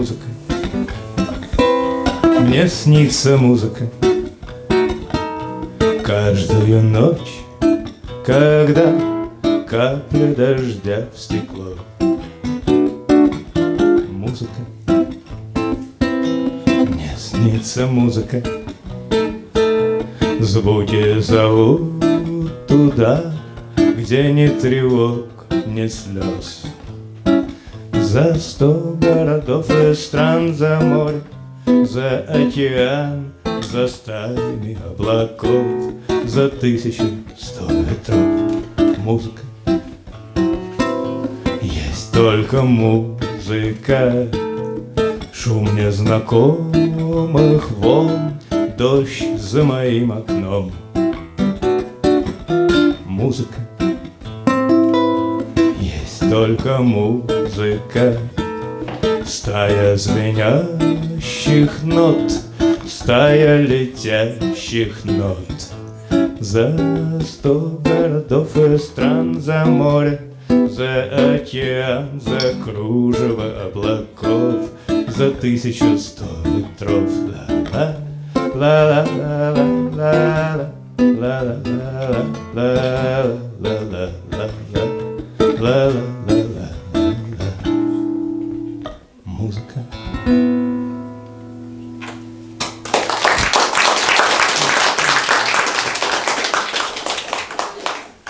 музыка. Мне снится музыка. Каждую ночь, когда капля дождя в стекло. Музыка. Мне снится музыка. Звуки зовут туда, где ни тревог, ни слез. За сто городов и стран за море За океан, за стаями облаков За тысячу сто ветров. Музыка Есть только музыка. Шум незнакомых волн Дождь за моим окном. Музыка только музыка Стая звенящих нот Стая летящих нот. За сто городов и стран За море, за океан За кружево облаков За тысячу сто ветров. Ла-ла, ла-ла-ла-ла-ла La la la la la la la la la la la música.